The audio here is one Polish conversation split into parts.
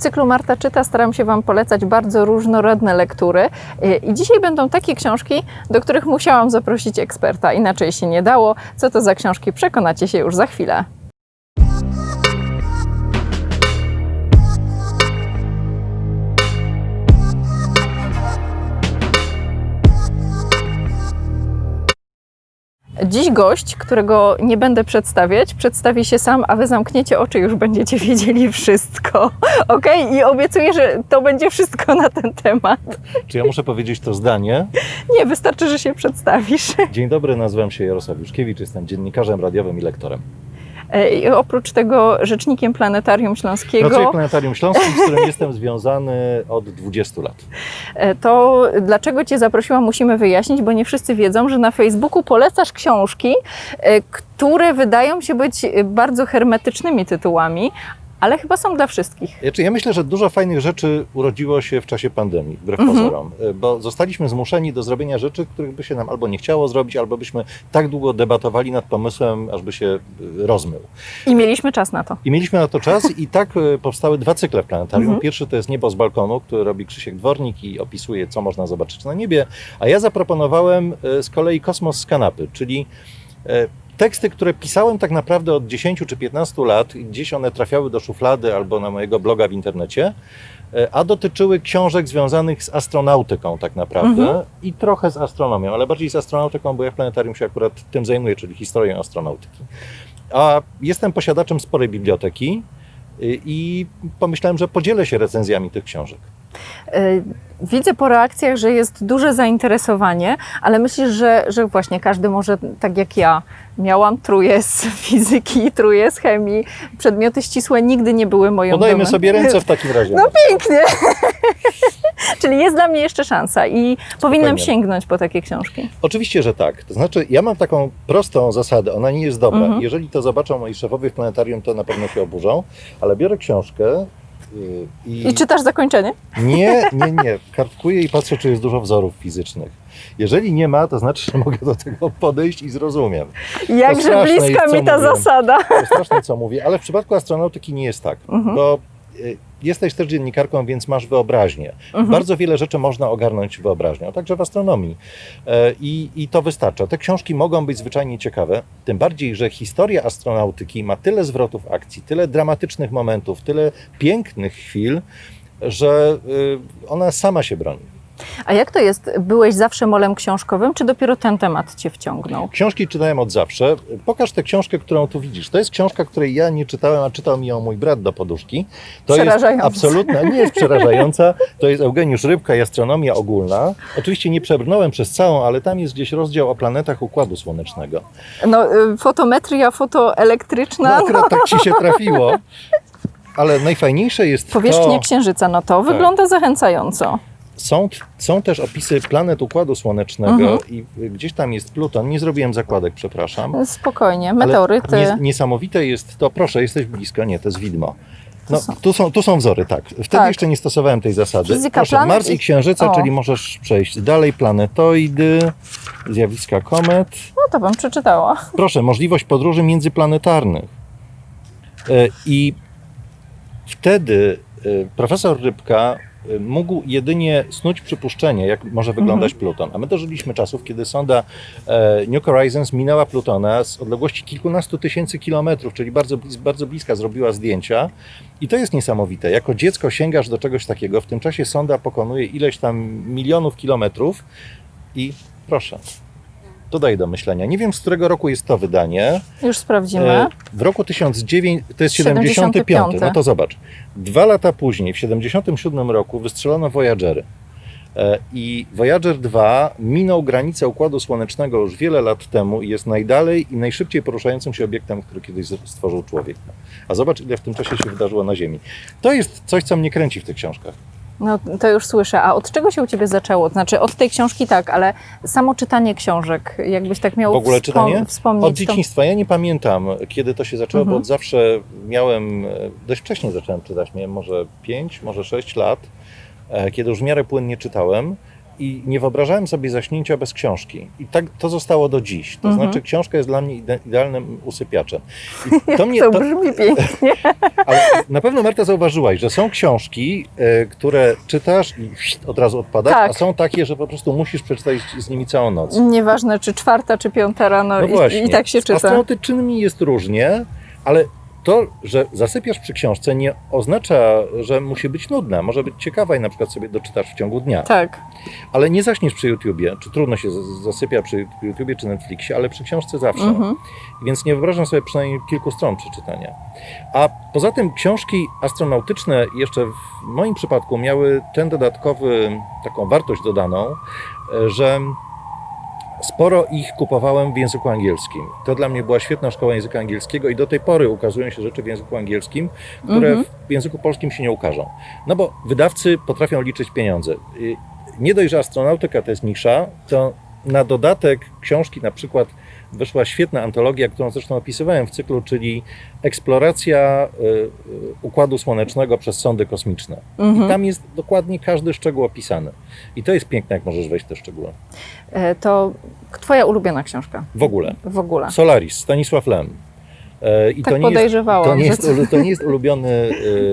cyklu Marta czyta staram się Wam polecać bardzo różnorodne lektury i dzisiaj będą takie książki, do których musiałam zaprosić eksperta, inaczej się nie dało. Co to za książki przekonacie się już za chwilę. Dziś gość, którego nie będę przedstawiać, przedstawi się sam, a wy zamkniecie oczy, już będziecie wiedzieli wszystko. Ok? I obiecuję, że to będzie wszystko na ten temat. Czy ja muszę powiedzieć to zdanie? Nie, wystarczy, że się przedstawisz. Dzień dobry, nazywam się Jarosław Juszkiewicz, jestem dziennikarzem radiowym i lektorem. E, I oprócz tego rzecznikiem Planetarium Śląskiego, Pracuję w Planetarium Śląskim, z którym jestem związany od 20 lat. e, to dlaczego Cię zaprosiłam, musimy wyjaśnić, bo nie wszyscy wiedzą, że na Facebooku polecasz książki, e, które wydają się być bardzo hermetycznymi tytułami, ale chyba są dla wszystkich. Znaczy, ja myślę, że dużo fajnych rzeczy urodziło się w czasie pandemii, wbrew Mhm. pozorom, bo zostaliśmy zmuszeni do zrobienia rzeczy, których by się nam albo nie chciało zrobić, albo byśmy tak długo debatowali nad pomysłem, aż by się y, rozmył. I mieliśmy czas na to. I mieliśmy na to czas i tak y, powstały dwa cykle w planetarium. Mhm. Pierwszy to jest Niebo z balkonu, który robi Krzysiek Dwornik i opisuje, co można zobaczyć na niebie. A ja zaproponowałem z kolei Kosmos z kanapy, czyli teksty, które pisałem tak naprawdę od 10 czy 15 lat. Gdzieś one trafiały do szuflady albo na mojego bloga w internecie. y, A dotyczyły książek związanych z astronautyką, tak naprawdę, Mhm. i trochę z astronomią, ale bardziej z astronautyką, bo ja w planetarium się akurat tym zajmuję, czyli historią astronautyki. A jestem posiadaczem sporej biblioteki y, i pomyślałem, że podzielę się recenzjami tych książek. Y, Widzę po reakcjach, że jest duże zainteresowanie, ale myślisz, że, że właśnie każdy może, tak jak ja, miałam truje z fizyki, truje z chemii, przedmioty ścisłe nigdy nie były moją Podajmy sobie ręce w takim razie. No pięknie! Czyli jest dla mnie jeszcze szansa i powinnam Spokojnie. sięgnąć po takie książki. Oczywiście, że tak. To znaczy, ja mam taką prostą zasadę, ona nie jest dobra. Mhm. Jeżeli to zobaczą moi szefowie w planetarium, to na pewno się oburzą, ale biorę książkę i, I czytasz zakończenie? nie, nie, nie, kartkuję i patrzę, czy jest dużo wzorów fizycznych. Jeżeli nie ma, to znaczy, że mogę do tego podejść i zrozumiem. Jakże bliska jest, mi ta mówię. zasada. To straszne, co mówię, ale w przypadku astronautyki nie jest tak, Mhm. bo y, jesteś też dziennikarką, więc masz wyobraźnię. Mhm. Bardzo wiele rzeczy można ogarnąć wyobraźnią, także w astronomii. E, I, I to wystarcza. Te książki mogą być zwyczajnie ciekawe, tym bardziej, że historia astronautyki ma tyle zwrotów akcji, tyle dramatycznych momentów, tyle pięknych chwil, że y, ona sama się broni. A jak to jest? Byłeś zawsze molem książkowym, czy dopiero ten temat cię wciągnął? Książki czytałem od zawsze. Pokaż tę książkę, którą tu widzisz. To jest książka, której ja nie czytałem, a czytał mi ją mój brat do poduszki. To jest Przerażająca. absolutna, nie jest przerażająca. To jest Eugeniusz Rybka i astronomia ogólna. Oczywiście nie przebrnąłem przez całą, ale tam jest gdzieś rozdział o planetach Układu Słonecznego. No, y, fotometria No fotoelektryczna, no, akurat tak ci się trafiło. Ale najfajniejsze jest powierzchnia to, księżyca, no to Tak. wygląda zachęcająco. Są, są też opisy planet Układu Słonecznego Mhm. i gdzieś tam jest Pluton. Nie zrobiłem zakładek, przepraszam. Spokojnie, Ale meteoryty. nies- niesamowite jest to, proszę, jesteś blisko, nie, to jest widmo. No, tu, są, tu są wzory, tak. Wtedy Tak. jeszcze nie stosowałem tej zasady. Fizyka proszę, planet Mars i- Księżyca, O. czyli możesz przejść dalej, planetoidy, zjawiska komet. No to bym przeczytała. Proszę, możliwość podróży międzyplanetarnych. E, I wtedy e, profesor Rybka mógł jedynie snuć przypuszczenie, jak może wyglądać Pluton. A my dożyliśmy czasów, kiedy sonda e, New Horizons minęła Plutona z odległości kilkunastu tysięcy kilometrów, czyli bardzo, bardzo bliska, zrobiła zdjęcia. I to jest niesamowite. Jako dziecko sięgasz do czegoś takiego, w tym czasie sonda pokonuje ileś tam milionów kilometrów i proszę. To daje do myślenia. Nie wiem, z którego roku jest to wydanie. Już sprawdzimy. E, W roku 1900, to jest 75. 75. No to zobacz. Dwa lata później, w 77 roku, wystrzelono Voyagery. E, I Voyager 2 minął granicę Układu Słonecznego już wiele lat temu i jest najdalej i najszybciej poruszającym się obiektem, który kiedyś stworzył człowiek. A zobacz, ile w tym czasie się wydarzyło na Ziemi. To jest coś, co mnie kręci w tych książkach. No to już słyszę. A od czego się u Ciebie zaczęło? Znaczy od tej książki tak, ale samo czytanie książek, jakbyś tak miał W ogóle wspom- czytanie? wspomnieć. Od dzieciństwa. Ja nie pamiętam, kiedy to się zaczęło, Mhm. bo od zawsze miałem, e, dość wcześnie zacząłem czytać, miałem może 5, może 6 lat, e, kiedy już w miarę płynnie czytałem. I nie wyobrażałem sobie zaśnięcia bez książki. I tak to zostało do dziś. To Mhm. znaczy, książka jest dla mnie ide- idealnym usypiaczem. I to mnie, To brzmi pięknie. ale na pewno Marta zauważyłaś, że są książki, e, które czytasz i od razu odpadasz, Tak. a są takie, że po prostu musisz przeczytać z nimi całą noc. Nieważne, czy czwarta, czy piąta rano No i, i tak się Z czyta. astronautycznymi jest różnie, ale to, że zasypiasz przy książce nie oznacza, że musi być nudna. Może być ciekawa i na przykład sobie doczytasz w ciągu dnia. Tak. Ale nie zaśniesz przy YouTubie, czy trudno się zasypia przy YouTubie czy Netflixie, ale przy książce zawsze. Mhm. Więc nie wyobrażam sobie przynajmniej kilku stron przeczytania. A poza tym książki astronautyczne jeszcze w moim przypadku miały ten dodatkowy, taką wartość dodaną, e, że sporo ich kupowałem w języku angielskim. To dla mnie była świetna szkoła języka angielskiego i do tej pory ukazują się rzeczy w języku angielskim, które Mhm. w języku polskim się nie ukażą. No bo wydawcy potrafią liczyć pieniądze. Y, Nie dość, że astronautyka to jest nisza, to na dodatek książki na przykład wyszła świetna antologia, którą zresztą opisywałem w cyklu, czyli eksploracja y, y, Układu Słonecznego przez sondy kosmiczne. I Mhm. tam jest dokładnie każdy szczegół opisany. I to jest piękne, jak możesz wejść w te szczegóły. E, To twoja ulubiona książka W ogóle. w ogóle. Solaris, Stanisław Lem. E, I Tak nie jest, to nie, że jest, to- to nie jest ulubiony,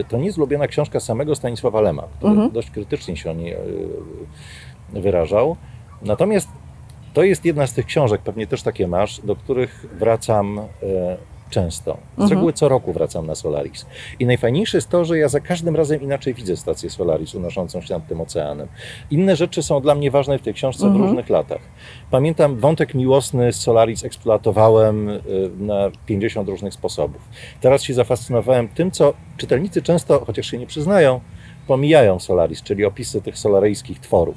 e, to nie jest ulubiona książka samego Stanisława Lema, który Mhm. dość krytycznie się o niej wyrażał. Natomiast to jest jedna z tych książek, pewnie też takie masz, do których wracam e, często. Z Mhm. reguły co roku wracam na Solaris. I najfajniejsze jest to, że ja za każdym razem inaczej widzę stację Solaris unoszącą się nad tym oceanem. Inne rzeczy są dla mnie ważne w tej książce Mhm. w różnych latach. Pamiętam wątek miłosny z Solaris eksploatowałem y, na 50 różnych sposobów. Teraz się zafascynowałem tym, co czytelnicy często, chociaż się nie przyznają, pomijają Solaris, czyli opisy tych solaryjskich tworów.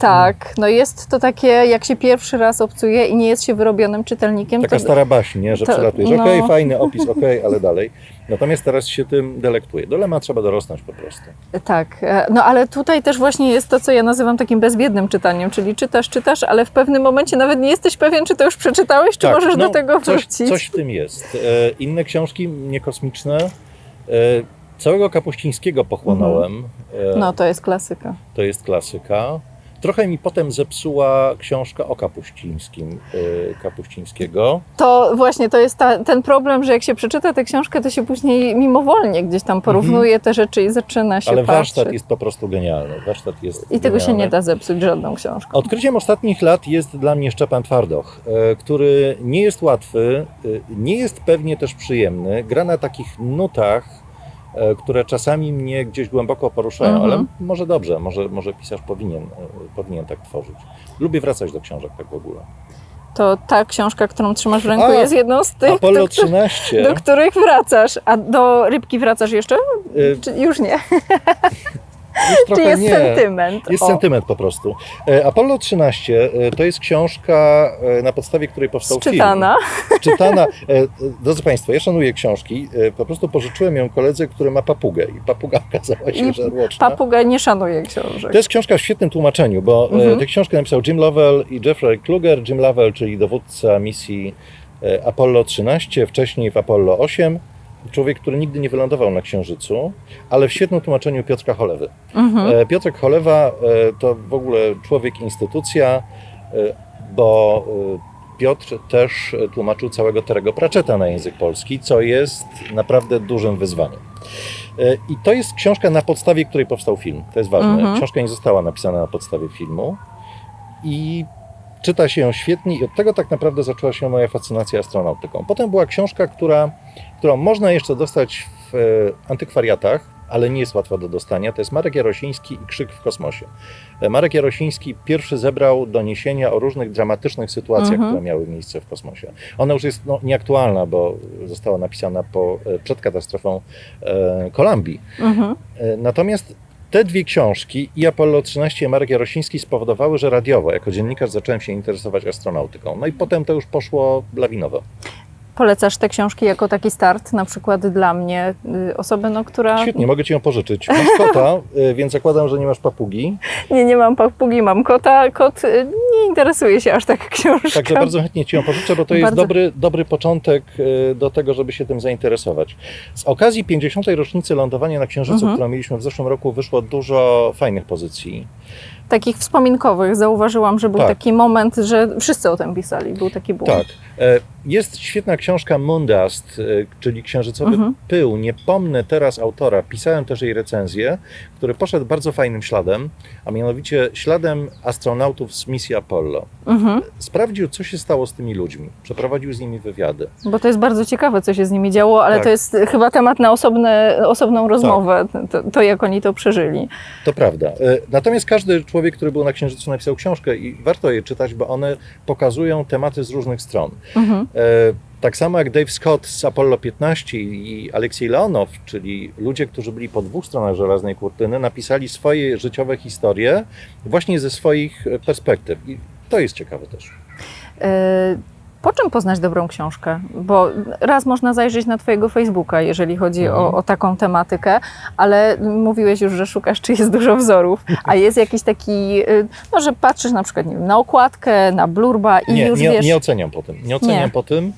Tak, no jest to takie, jak się pierwszy raz obcuje i nie jest się wyrobionym czytelnikiem, Taka to stara baśń, nie? że to- przelatujesz. no. Okej, fajny opis, okej, ale dalej. Natomiast teraz się tym delektuje. Do Lema trzeba dorosnąć po prostu. tak. e, No ale tutaj też właśnie jest to, co ja nazywam takim bezwiednym czytaniem, czyli czytasz, czytasz, ale w pewnym momencie nawet nie jesteś pewien, czy to już przeczytałeś, czy Tak, możesz no, do tego coś, wrócić. Coś w tym jest. E, inne książki, niekosmiczne. E, całego Kapuścińskiego pochłonąłem. E, No to jest klasyka. To jest klasyka. Trochę mi potem zepsuła książka o Kapuścińskim, e, Kapuścińskiego. To właśnie to jest ta, ten problem, że jak się przeczyta tę książkę, to się później mimowolnie gdzieś tam porównuje te rzeczy i zaczyna się Mhm. Ale patrzeć. warsztat jest po prostu genialny. Warsztat jest I tego się genialny. nie da zepsuć żadną książką. Odkryciem ostatnich lat jest dla mnie Szczepan Twardoch, e, który nie jest łatwy, e, nie jest pewnie też przyjemny. Gra na takich nutach, które czasami mnie gdzieś głęboko poruszają, Mhm. ale może dobrze, może, może pisarz powinien, e, powinien tak tworzyć. Lubię wracać do książek tak w ogóle. To ta książka, którą trzymasz w ręku, A, jest jedną z tych, do, których- 13. do których wracasz. A do rybki wracasz jeszcze? e, Czy już nie? już Czy jest nie. sentyment? Jest O. sentyment po prostu. E, Apollo 13 e, to jest książka, e, na podstawie której powstał film. Czytana. czytana. E, e, Drodzy Państwo, ja szanuję książki. Po prostu pożyczyłem ją koledze, który ma papugę i papuga okazała się I żarłoczna. Papuga nie szanuje książek. To jest książka w świetnym tłumaczeniu, bo Mhm. tę książkę napisał Jim Lovell i Jeffrey Kluger. Jim Lovell, czyli dowódca misji Apollo 13, wcześniej w Apollo 8. Człowiek, który nigdy nie wylądował na Księżycu, ale w świetnym tłumaczeniu Piotrka Cholewy. Mhm. E, Piotrek Cholewa e, to w ogóle człowiek instytucja, e, bo Piotr też tłumaczył całego Terego Pratchetta na język polski, co jest naprawdę dużym wyzwaniem. I to jest książka, na podstawie której powstał film. To jest ważne. Mhm. Książka nie została napisana na podstawie filmu i czyta się ją świetnie i od tego tak naprawdę zaczęła się moja fascynacja astronautyką. Potem była książka, która, którą można jeszcze dostać w e, antykwariatach, ale nie jest łatwa do dostania. To jest Marek Jarosiński i Krzyk w kosmosie. E, Marek Jarosiński pierwszy zebrał doniesienia o różnych dramatycznych sytuacjach, Mhm. które miały miejsce w kosmosie. Ona już jest no, nieaktualna, bo została napisana po, e, przed katastrofą e, Kolumbii. Mhm. Natomiast te dwie książki, i Apollo 13 i Marek Jarosiński, spowodowały, że radiowo, jako dziennikarz, zacząłem się interesować astronautyką. No i potem to już poszło lawinowo. Polecasz te książki jako taki start, na przykład dla mnie, y, osoby, no, która... Świetnie, mogę ci ją pożyczyć. Masz kota, e, więc zakładam, że nie masz papugi. Nie, nie mam papugi, mam kota. Kot y, interesuje się aż tak książką. Także bardzo chętnie Ci ją pożyczę, bo to jest Bardzo. dobry, dobry początek e, do tego, żeby się tym zainteresować. Z okazji 50. rocznicy lądowania na Księżycu, Mhm. którą mieliśmy w zeszłym roku, wyszło dużo fajnych pozycji. Takich wspominkowych zauważyłam, że był Tak. taki moment, że wszyscy o tym pisali. Był taki boom. Tak. E, Jest świetna książka Mundust, e, czyli Księżycowy Mhm. Pył. Nie pomnę teraz autora. Pisałem też jej recenzję, który poszedł bardzo fajnym śladem, a mianowicie śladem astronautów z misji Apollo. Mhm. Sprawdził, co się stało z tymi ludźmi. Przeprowadził z nimi wywiady. Bo to jest bardzo ciekawe, co się z nimi działo, ale Tak. to jest chyba temat na osobne, osobną rozmowę, to, to jak oni to przeżyli. To prawda. E, Natomiast każdy człowiek, który był na Księżycu, napisał książkę i warto je czytać, bo one pokazują tematy z różnych stron. Mhm. E, Tak samo jak Dave Scott z Apollo 15 i Aleksiej Leonow, czyli ludzie, którzy byli po dwóch stronach żelaznej kurtyny, napisali swoje życiowe historie właśnie ze swoich perspektyw. I to jest ciekawe też. E, Po czym poznać dobrą książkę? Bo raz można zajrzeć na Twojego Facebooka, jeżeli chodzi o, Mhm. o taką tematykę, ale mówiłeś już, że szukasz, czy jest dużo wzorów, a jest jakiś taki, y, no, że patrzysz na przykład nie wiem, na okładkę, na blurba i Nie, już nie, wiesz... nie oceniam po tym. Nie oceniam Nie. po tym.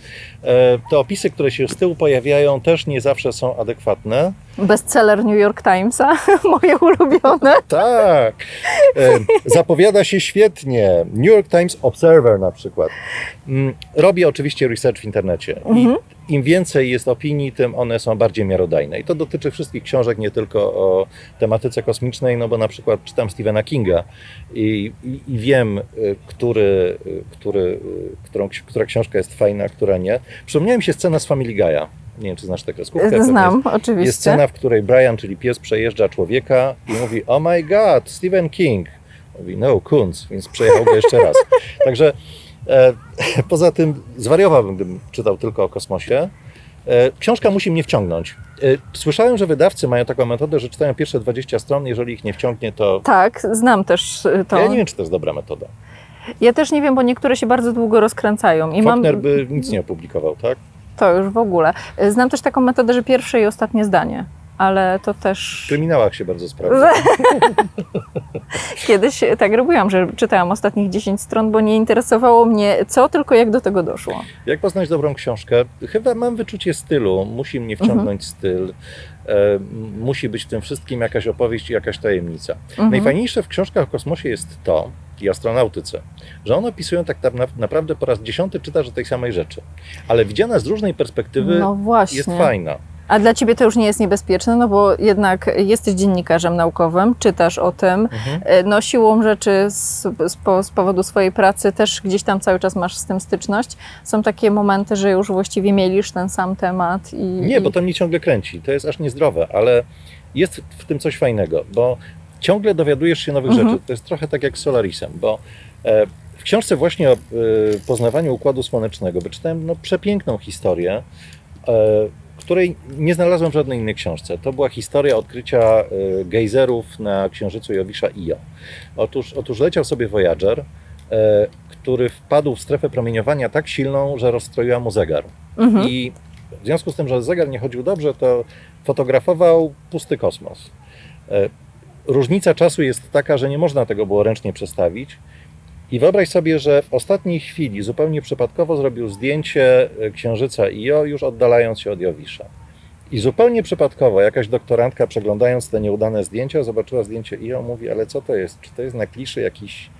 E, Te opisy, które się z tyłu pojawiają, też nie zawsze są adekwatne. Bestseller New York Timesa, moje ulubione. Tak. E, Zapowiada się świetnie. New York Times Observer na przykład. Mm, Robię oczywiście research w internecie. Mhm. I im więcej jest opinii, tym one są bardziej miarodajne. I to dotyczy wszystkich książek, nie tylko o tematyce kosmicznej, no bo na przykład czytam Stephena Kinga i, i, i wiem, y, który, y, który, którą, która książka jest fajna, która nie. Przypomniała mi się scena z Family Guy'a. Nie wiem, czy znasz tę kreskówkę. Znam, oczywiście. jest scena, w której Brian, czyli pies, przejeżdża człowieka i mówi: Oh my god, Stephen King. Mówi: No, Kunz, więc przejechał go jeszcze raz. Także e, poza tym zwariowałbym, gdybym czytał tylko o kosmosie. E, książka musi mnie wciągnąć. E, słyszałem, że wydawcy mają taką metodę, że czytają pierwsze 20 stron, jeżeli ich nie wciągnie, to. Tak, znam też y, to. Ja nie wiem, czy to jest dobra metoda. Ja też nie wiem, bo niektóre się bardzo długo rozkręcają. I mam Faulkner by nic nie opublikował, tak? To już w ogóle. Y, Znam też taką metodę, że pierwsze i ostatnie zdanie. Ale to W też. kryminałach się bardzo sprawdza. Kiedyś tak robiłam, że czytałam ostatnich 10 stron, bo nie interesowało mnie co, tylko jak do tego doszło. Jak poznać dobrą książkę? Chyba mam wyczucie stylu, musi mnie wciągnąć styl, e, musi być w tym wszystkim jakaś opowieść i jakaś tajemnica. Mhm. Najfajniejsze w książkach o kosmosie jest to, i astronautyce, że one opisują tak na- naprawdę po raz dziesiąty czytasz o tej samej rzeczy, ale widziana z różnej perspektywy No jest fajna. A dla ciebie to już nie jest niebezpieczne, no bo jednak jesteś dziennikarzem naukowym, czytasz o tym. Mhm. E, No siłą rzeczy z, z, po, z powodu swojej pracy też gdzieś tam cały czas masz z tym styczność. Są takie momenty, że już właściwie mielisz ten sam temat i... Nie, bo to mnie ciągle kręci. To jest aż niezdrowe, ale jest w tym coś fajnego, bo ciągle dowiadujesz się nowych Mhm. rzeczy. To jest trochę tak jak z Solarisem, bo e, w książce właśnie o e, poznawaniu Układu Słonecznego wyczytałem no, przepiękną historię, e, której nie znalazłem w żadnej innej książce. To była historia odkrycia gejzerów na Księżycu Jowisza Io. Otóż, otóż leciał sobie Voyager, który wpadł w strefę promieniowania tak silną, że rozstroiła mu zegar. Mhm. I w związku z tym, że zegar nie chodził dobrze, to fotografował pusty kosmos. Różnica czasu jest taka, że nie można tego było ręcznie przestawić. I wyobraź sobie, że w ostatniej chwili, zupełnie przypadkowo, zrobił zdjęcie e, księżyca Io, już oddalając się od Jowisza. I zupełnie przypadkowo jakaś doktorantka, przeglądając te nieudane zdjęcia, zobaczyła zdjęcie Io, mówi, ale co to jest? Czy to jest na kliszy jakiś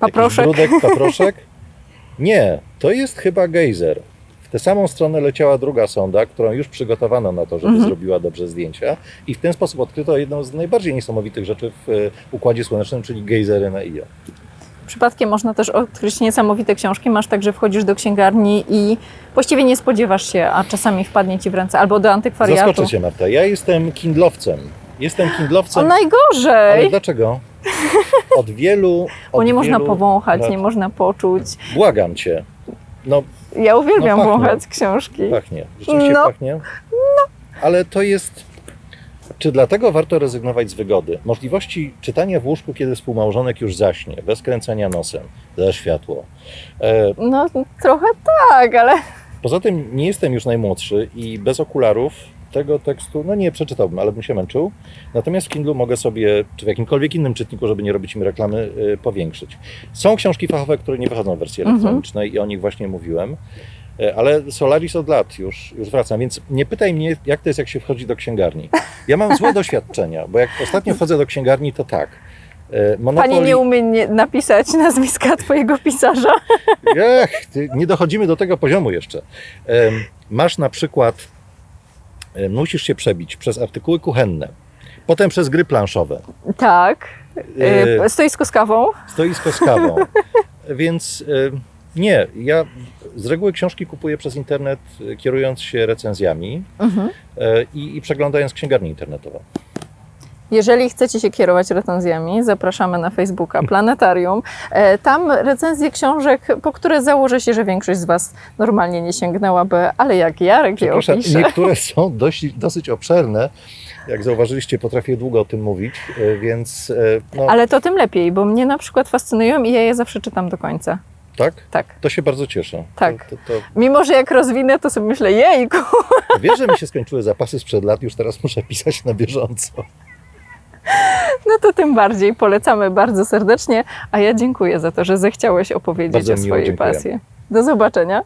Paproszek. Jakiś brudek, paproszek? Nie, to jest chyba gejzer. W tę samą stronę leciała druga sonda, którą już przygotowano na to, żeby Mhm. zrobiła dobrze zdjęcia. I w ten sposób odkryto jedną z najbardziej niesamowitych rzeczy w e, Układzie Słonecznym, czyli gejzery na Io. Przypadkiem można też odkryć niesamowite książki. Masz tak, że wchodzisz do księgarni i właściwie nie spodziewasz się, a czasami wpadnie ci w ręce albo do antykwariatu. Zaskoczę Cię, Marta. Ja jestem kindlowcem. Jestem O kindlowcem. Ale najgorzej! dlaczego? Od wielu. Bo od nie można wielu powąchać, lat. nie można poczuć. Błagam Cię. No, Ja uwielbiam No pachnie. wąchać książki. Pachnie. Rzeczywiście No. pachnie. Ale to jest. Czy dlatego warto rezygnować z wygody? Możliwości czytania w łóżku, kiedy współmałżonek już zaśnie, bez kręcenia nosem, za światło. E, No trochę tak, ale poza tym nie jestem już najmłodszy i bez okularów tego tekstu, no nie przeczytałbym, ale bym się męczył. Natomiast w Kindle mogę sobie, czy w jakimkolwiek innym czytniku, żeby nie robić im reklamy, y, powiększyć. Są książki fachowe, które nie wychodzą w wersji Mhm. elektronicznej i o nich właśnie mówiłem. Y, Ale Solaris od lat już, już wracam, więc nie pytaj mnie, jak to jest, jak się wchodzi do księgarni. Ja mam złe doświadczenia, bo jak ostatnio wchodzę do księgarni, to tak. y, Monopoly... Pani nie umie nie napisać nazwiska twojego pisarza. Ech, nie dochodzimy do tego poziomu jeszcze. Masz na przykład, musisz się przebić przez artykuły kuchenne, potem przez gry planszowe, Tak. E, Y, Stoisko z kawą. stoisko z kawą. Więc em, nie, ja z reguły książki kupuję przez internet, kierując się recenzjami Mhm. i, i przeglądając księgarnię internetową. Jeżeli chcecie się kierować recenzjami, zapraszamy na Facebooka Planetarium. E, Tam recenzje książek, po które założę się, że większość z Was normalnie nie sięgnęłaby, ale jak Jarek je opisze. niektóre są dość, dosyć obszerne. Jak zauważyliście, potrafię długo o tym mówić, e, więc e, no, Ale to tym lepiej, bo mnie na przykład fascynują i ja je zawsze czytam do końca. tak? Tak. To się bardzo cieszę. Tak. To, to, to Mimo, że jak rozwinę, to sobie myślę, jejku, Wiesz, że mi się skończyły zapasy sprzed lat, już teraz muszę pisać na bieżąco. No to tym bardziej polecamy bardzo serdecznie, a ja dziękuję za to, że zechciałeś opowiedzieć Bardzo o miło, swojej dziękuję. pasji. Do zobaczenia.